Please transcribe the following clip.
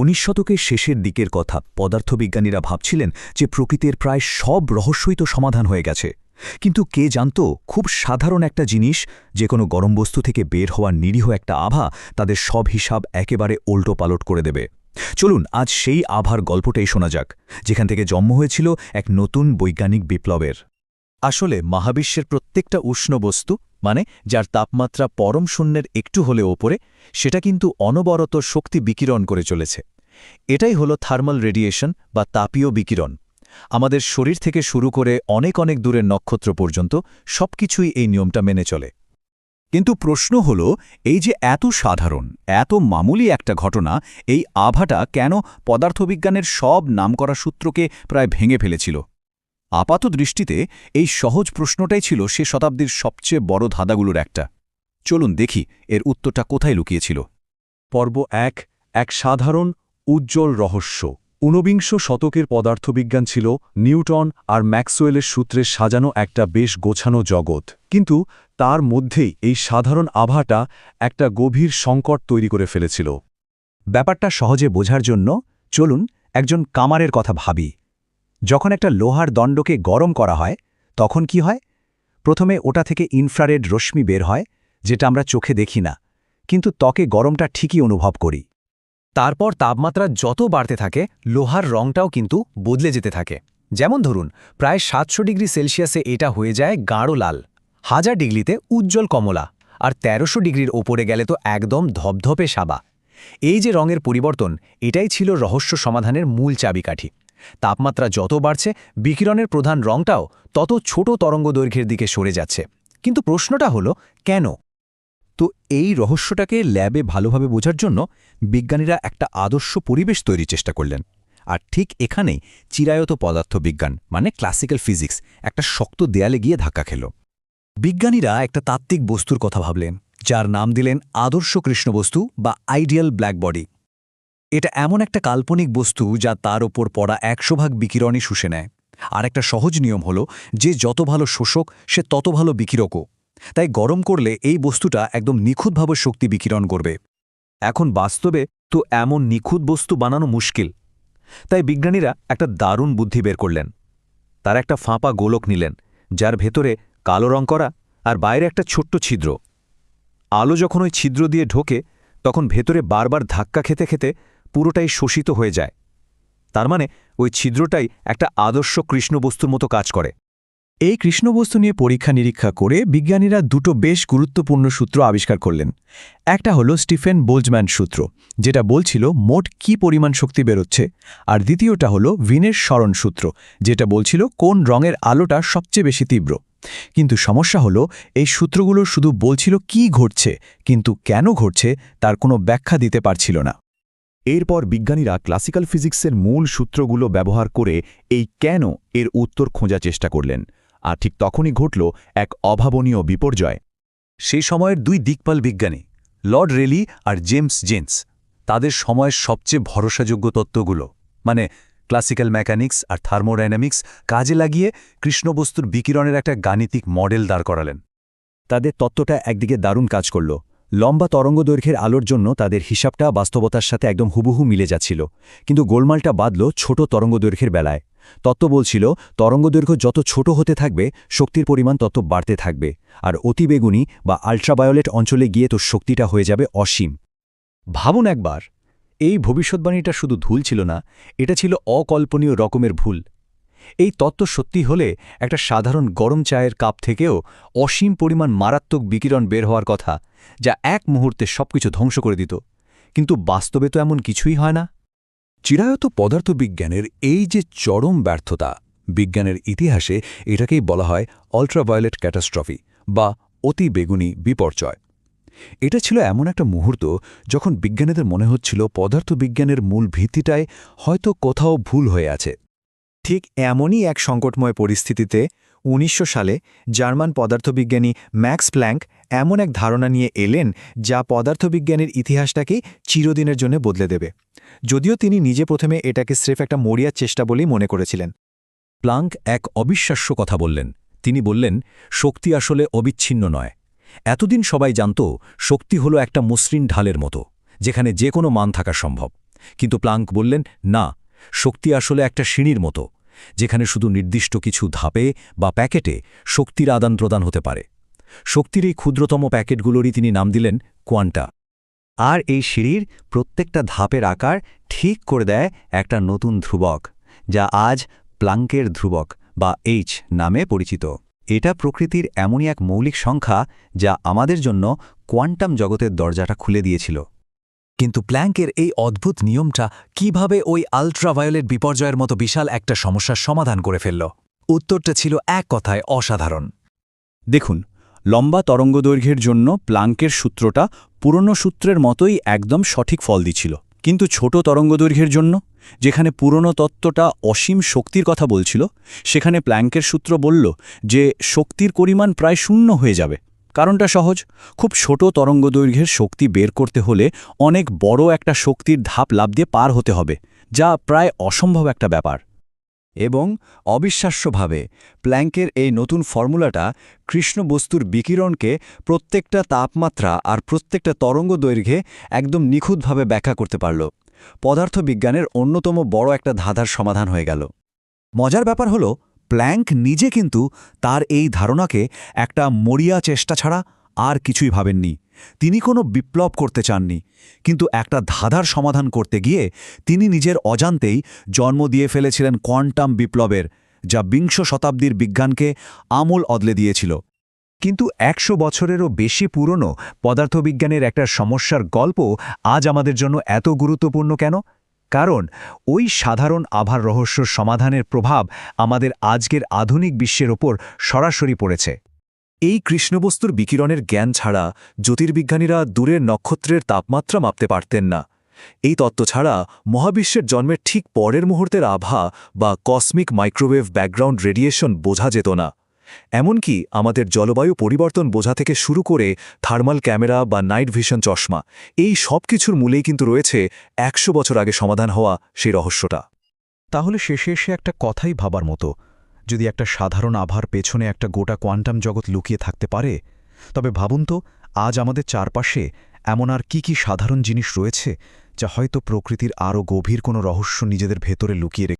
উনিশ শতকের শেষের দিকের কথা পদার্থবিজ্ঞানীরা ভাবছিলেন যে প্রকৃতির প্রায় সব রহস্যই তো সমাধান হয়ে গেছে। কিন্তু কে জানত, খুব সাধারণ একটা জিনিস, যে কোনো গরম বস্তু থেকে বের হওয়ার নিরীহ একটা আভা তাদের সব হিসাব একেবারে উল্টো পালট করে দেবে। চলুন, আজ সেই আভার গল্পটাই শোনা যাক, যেখান থেকে জন্ম হয়েছিল এক নতুন বৈজ্ঞানিক বিপ্লবের। আসলে মহাবিশ্বের প্রত্যেকটা উষ্ণ বস্তু মানে যার তাপমাত্রা পরম শূন্যের একটু হলে ওপরে, সেটা কিন্তু অনবরত শক্তি বিকিরণ করে চলেছে। এটাই হলো থার্মাল রেডিয়েশন বা তাপীয় বিকিরণ। আমাদের শরীর থেকে শুরু করে অনেক অনেক দূরের নক্ষত্র পর্যন্ত সবকিছুই এই নিয়মটা মেনে চলে। কিন্তু প্রশ্ন হল, এই যে এত সাধারণ, এত মামুলি একটা ঘটনা, এই আভাটা কেন পদার্থবিজ্ঞানের সব নামকরা সূত্রকে প্রায় ভেঙে ফেলেছিল? আপাত দৃষ্টিতে এই সহজ প্রশ্নটাই ছিল সে শতাব্দীর সবচেয়ে বড় ধাঁধাগুলোর একটা। চলুন দেখি এর উত্তরটা কোথায় লুকিয়েছিল। পর্ব এক এক সাধারণ, উজ্জ্বল রহস্য। ঊনবিংশ শতকের পদার্থবিজ্ঞান ছিল নিউটন আর ম্যাক্সওয়েলের সূত্রে সাজানো একটা বেশ গোছানো জগৎ। কিন্তু তার মধ্যেই এই সাধারণ আভাটা একটা গভীর সংকট তৈরি করে ফেলেছিল। ব্যাপারটা সহজে বোঝার জন্য চলুন একজন কামারের কথা ভাবি। যখন একটা লোহার দণ্ডকে গরম করা হয়, তখন কি হয়? প্রথমে ওটা থেকে ইনফ্রারেড রশ্মি বের হয়, যেটা আমরা চোখে দেখি না, কিন্তু ত্বকে গরমটা ঠিকই অনুভব করি। তারপর তাপমাত্রা যত বাড়তে থাকে, লোহার রংটাও কিন্তু বদলে যেতে থাকে। যেমন ধরুন, প্রায় সাতশো ডিগ্রি সেলসিয়াসে এটা হয়ে যায় গাঢ় লাল, হাজার ডিগ্রিতে উজ্জ্বল কমলা, আর তেরোশো ডিগ্রির ওপরে গেলে তো একদম ধপধপে সাবা এই যে রঙের পরিবর্তন, এটাই ছিল রহস্য সমাধানের মূল চাবিকাঠি। তাপমাত্রা যত বাড়ছে, বিকিরণের প্রধান রংটাও তত ছোট তরঙ্গদৈর্ঘ্যের দিকে সরে যাচ্ছে। কিন্তু প্রশ্নটা হলো, কেন? তো এই রহস্যটাকে ল্যাবে ভালোভাবে বোঝার জন্য বিজ্ঞানীরা একটা আদর্শ পরিবেশ তৈরির চেষ্টা করলেন। আর ঠিক এখানেই চিরায়ত পদার্থবিজ্ঞান মানে ক্লাসিক্যাল ফিজিক্স একটা শক্ত দেয়ালে গিয়ে ধাক্কা খেল। বিজ্ঞানীরা একটা তাত্ত্বিক বস্তুর কথা ভাবলেন, যার নাম দিলেন আদর্শ কৃষ্ণবস্তু বা আইডিয়াল ব্ল্যাক বডি এটা এমন একটা কাল্পনিক বস্তু যা তার ওপর পড়া একশো ভাগ বিকিরণই শুষে নেয়। আর একটা সহজ নিয়ম হল, যে যত ভালো শোষক, সে তত ভালো বিকিরকও। তাই গরম করলে এই বস্তুটা একদম নিখুঁতভাবে শক্তি বিকিরণ করবে। এখন বাস্তবে তো এমন নিখুঁত বস্তু বানানো মুশকিল। তাই বিজ্ঞানীরা একটা দারুণ বুদ্ধি বের করলেন। তার একটা ফাঁপা গোলক নিলেন, যার ভেতরে কালো রং করা আর বাইরে একটা ছোট্ট ছিদ্র। আলো যখন ওই ছিদ্র দিয়ে ঢোকে, তখন ভেতরে বারবার ধাক্কা খেতে খেতে পুরোটাই শোষিত হয়ে যায়। তার মানে ওই ছিদ্রটাই একটা আদর্শ কৃষ্ণবস্তুর মতো কাজ করে। এই কৃষ্ণবস্তু নিয়ে পরীক্ষা নিরীক্ষা করে বিজ্ঞানীরা দুটো বেশ গুরুত্বপূর্ণ সূত্র আবিষ্কার করলেন। একটা হলো স্টিফেন বোলজম্যান সূত্র, যেটা বলছিল মোট কি পরিমাণ শক্তি বেরোচ্ছে, আর দ্বিতীয়টা হলো ভিনের স্মরণ সূত্র, যেটা বলছিল কোন রঙের আলোটা সবচেয়ে বেশি তীব্র। কিন্তু সমস্যা হলো, এই সূত্রগুলো শুধু বলছিল কি ঘটছে, কিন্তু কেন ঘটছে তার কোনো ব্যাখ্যা দিতে পারছিল না। এরপর বিজ্ঞানীরা ক্লাসিক্যাল ফিজিক্সের মূল সূত্রগুলো ব্যবহার করে এই কেন এর উত্তর খোঁজার চেষ্টা করলেন। আর ঠিক তখনই ঘটল এক অভাবনীয় বিপর্যয়। সেই সময়ের দুই দিকপাল বিজ্ঞানী, লর্ড রেলি আর জেমস জেন্স তাদের সময়ের সবচেয়ে ভরসাযোগ্য তত্ত্বগুলো মানে ক্লাসিক্যাল মেকানিক্স আর থার্মোডাইনামিক্স, কাজে লাগিয়ে কৃষ্ণবস্তুর বিকিরণের একটা গাণিতিক মডেল দাঁড় করালেন। তাদের তত্ত্বটা একদিকে দারুণ কাজ করল লম্বা তরঙ্গদৈর্ঘ্যের আলোর জন্য তাদের হিসাবটা বাস্তবতার সাথে একদম হুবহু মিলে যাচ্ছিল। কিন্তু গোলমালটা বাদল ছোট তরঙ্গদৈর্ঘ্যের বেলায়। তত্ত্ব বলছিল, তরঙ্গদৈর্ঘ্য যত ছোট হতে থাকবে, শক্তির পরিমাণ তত বাড়তে থাকবে, আর অতিবেগুনি বা আল্ট্রাবায়োলেট অঞ্চলে গিয়ে তো শক্তিটা হয়ে যাবে অসীম। ভাবুন একবার, এই ভবিষ্যৎবাণীটা শুধু ধুল ছিল না, এটা ছিল অকল্পনীয় রকমের ভুল। এই তত্ত্ব সত্যি হলে একটা সাধারণ গরম চায়ের কাপ থেকেও অসীম পরিমাণ মারাত্মক বিকিরণ বের হওয়ার কথা, যা এক মুহূর্তে সবকিছু ধ্বংস করে দিত। কিন্তু বাস্তবে তো এমন কিছুই হয় না। চিরায়ত পদার্থবিজ্ঞানের এই যে চরম ব্যর্থতা, বিজ্ঞানের ইতিহাসে এটাকেই বলা হয় অল্ট্রাভায়োলেট ক্যাটাস্ট্রফি বা অতি বেগুনি বিপর্যয়। এটা ছিল এমন একটা মুহূর্ত যখন বিজ্ঞানীদের মনে হচ্ছিল পদার্থবিজ্ঞানের মূল ভিত্তিটায় হয়তো কোথাও ভুল হয়ে আছে। ঠিক এমনই এক সংকটময় পরিস্থিতিতে উনিশশো সালে জার্মান পদার্থবিজ্ঞানী ম্যাক্স প্ল্যাঙ্ক এমন এক ধারণা নিয়ে এলেন যা পদার্থবিজ্ঞানের ইতিহাসটাকেই চিরদিনের জন্য বদলে দেবে। যদিও তিনি নিজে প্রথমে এটাকে স্রেফ একটা মরিয়ার চেষ্টা বলেই মনে করেছিলেন। প্লাঙ্ক এক অবিশ্বাস্য কথা বললেন। তিনি বললেন, শক্তি আসলে অবিচ্ছিন্ন নয়। এতদিন সবাই জানত শক্তি হলো একটা মসৃণ ঢালের মতো, যেখানে যে কোনো মান থাকা সম্ভব। কিন্তু প্লাঙ্ক বললেন, না, শক্তি আসলে একটা সিঁড়ির মতো যেখানে শুধু নির্দিষ্ট কিছু ধাপে বা প্যাকেটে শক্তির আদান প্রদান হতে পারে। শক্তির এই ক্ষুদ্রতম প্যাকেটগুলোরই তিনি নাম দিলেন কোয়ান্টা। আর এই সিঁড়ির প্রত্যেকটা ধাপের আকার ঠিক করে দেয় একটা নতুন ধ্রুবক, যা আজ প্লাঙ্কের ধ্রুবক বা এইচ নামে পরিচিত। এটা প্রকৃতির এমনই এক মৌলিক সংখ্যা যা আমাদের জন্য কোয়ান্টাম জগতের দরজাটা খুলে দিয়েছিল। কিন্তু প্ল্যাঙ্কের এই অদ্ভুত নিয়মটা কীভাবে ওই আল্ট্রাভায়োলেট বিপর্যয়ের মতো বিশাল একটা সমস্যার সমাধান করে ফেলল? উত্তরটা ছিল এক কথায় অসাধারণ। দেখুন, লম্বা তরঙ্গদৈর্ঘ্যের জন্য প্লাঙ্কের সূত্রটা পুরনো সূত্রের মতোই একদম সঠিক ফল দিছিল কিন্তু ছোট তরঙ্গদৈর্ঘ্যের জন্য, যেখানে পুরনো তত্ত্বটা অসীম শক্তির কথা বলছিল, সেখানে প্ল্যাঙ্কের সূত্র বলল যে শক্তির পরিমাণ প্রায় শূন্য হয়ে যাবে। কারণটা সহজ। খুব ছোট তরঙ্গদৈর্ঘ্যের শক্তি বের করতে হলে অনেক বড় একটা শক্তির ধাপ লাভ দিয়ে পার হতে হবে, যা প্রায় অসম্ভব একটা ব্যাপার। এবং অবিশ্বাস্যভাবে, প্ল্যাঙ্কের এই নতুন ফর্মুলাটা কৃষ্ণ বস্তুর বিকিরণকে প্রত্যেকটা তাপমাত্রা আর প্রত্যেকটা তরঙ্গ দৈর্ঘ্যে একদম নিখুঁতভাবে ব্যাখ্যা করতে পারল। পদার্থবিজ্ঞানের অন্যতম বড় একটা ধাঁধার সমাধান হয়ে গেল। মজার ব্যাপার হল প্ল্যাঙ্ক নিজে কিন্তু তার এই ধারণাকে একটা মরিয়া চেষ্টা ছাড়া আর কিছুই ভাবেননি। তিনি কোনো বিপ্লব করতে চাননি, কিন্তু একটা ধাঁধার সমাধান করতে গিয়ে তিনি নিজের অজান্তেই জন্ম দিয়ে ফেলেছিলেন কোয়ান্টাম বিপ্লবের, যা বিংশ শতাব্দীর বিজ্ঞানকে আমূল অদলে দিয়েছিল। কিন্তু একশো বছরেরও বেশি পুরনো পদার্থবিজ্ঞানের একটা সমস্যার গল্প আজ আমাদের জন্য এত গুরুত্বপূর্ণ কেন? কারণ ওই সাধারণ আভার রহস্য সমাধানের প্রভাব আমাদের আজকের আধুনিক বিশ্বের ওপর সরাসরি পড়েছে। এই কৃষ্ণবস্তুর বিকিরণের জ্ঞান ছাড়া জ্যোতির্বিজ্ঞানীরা দূরের নক্ষত্রের তাপমাত্রা মাপতে পারতেন না। এই তত্ত্ব ছাড়া মহাবিশ্বের জন্মের ঠিক পরের মুহূর্তের আভা বা কসমিক মাইক্রোওয়েভ ব্যাকগ্রাউন্ড রেডিয়েশন বোঝা যেত না। এমনকি আমাদের জলবায়ু পরিবর্তন বোঝা থেকে শুরু করে থার্মাল ক্যামেরা বা নাইট ভিশন চশমা, এই সব কিছুর মূলেই কিন্তু রয়েছে একশো বছর আগে সমাধান হওয়া সেই রহস্যটা। তাহলে শেষে এসে একটা কথাই ভাবার মতো, যদি একটা সাধারণ আভার পেছনে একটা গোটা কোয়ান্টাম জগৎ লুকিয়ে থাকতে পারে, তবে ভাবুন তো, আজ আমাদের চারপাশে এমন আর কি কি সাধারণ জিনিস রয়েছে, যা হয়তো প্রকৃতির আরও গভীর কোনো রহস্য নিজেদের ভেতরে লুকিয়ে